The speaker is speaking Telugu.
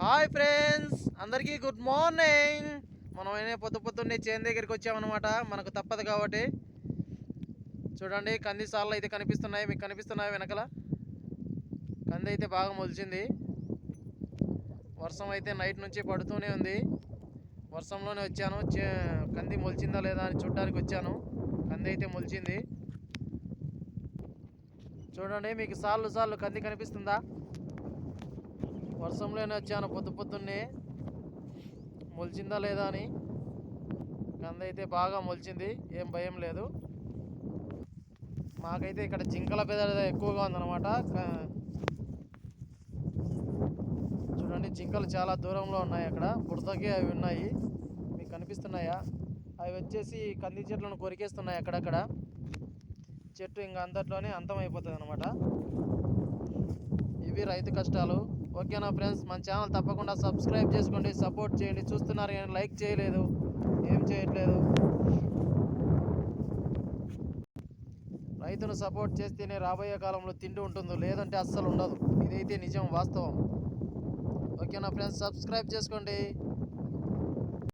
హాయ్ ఫ్రెండ్స్ అందరికీ గుడ్ మార్నింగ్. మనం అయినా పొద్దు పొద్దున్నే చేను దగ్గరికి వచ్చామన్నమాట. మనకు తప్పదు కాబట్టి. చూడండి కంది సార్లు అయితే కనిపిస్తున్నాయి. మీకు కనిపిస్తున్నాయి వెనకల? కంది అయితే బాగా మొలిచింది. వర్షం అయితే నైట్ నుంచి పడుతూనే ఉంది. వర్షంలోనే వచ్చాను. చే కంది మొలిచిందా లేదా అని చూడడానికి వచ్చాను. కంది అయితే మొలిచింది. చూడండి మీకు సార్లు సార్లు కంది కనిపిస్తుందా? వర్షంలోనే వచ్చాను పొద్దు పొద్దున్నే. మొలిచిందా లేదా అని. కంద అయితే బాగా మొలిచింది. ఏం భయం లేదు. మాకైతే ఇక్కడ జింకల బెదడ ఎక్కువగా ఉందన్నమాట. చూడండి జింకలు చాలా దూరంలో ఉన్నాయి అక్కడ. బుడతకి అవి ఉన్నాయి. మీకు కనిపిస్తున్నాయా? అవి వచ్చేసి కంది చెట్లను కొరికేస్తున్నాయి అక్కడక్కడ. చెట్టు ఇంకా అంతట్లోనే అంతమైపోతుంది అనమాట ఇవి రైతు కష్టాలు. ఓకేనా ఫ్రెండ్స్? మన ఛానల్ తప్పకుండా సబ్స్క్రైబ్ చేసుకోండి సపోర్ట్ చేయండి. చూస్తున్నారు కానీ లైక్ చేయలేదు. ఏం చేయట్లేదు. రైతును సపోర్ట్ చేస్తేనే రాబోయే కాలంలో తిండి ఉంటుంది లేదంటే అస్సలు ఉండదు. ఇదైతే నిజం వాస్తవం. ఓకేనా ఫ్రెండ్స్? సబ్స్క్రైబ్ చేసుకోండి.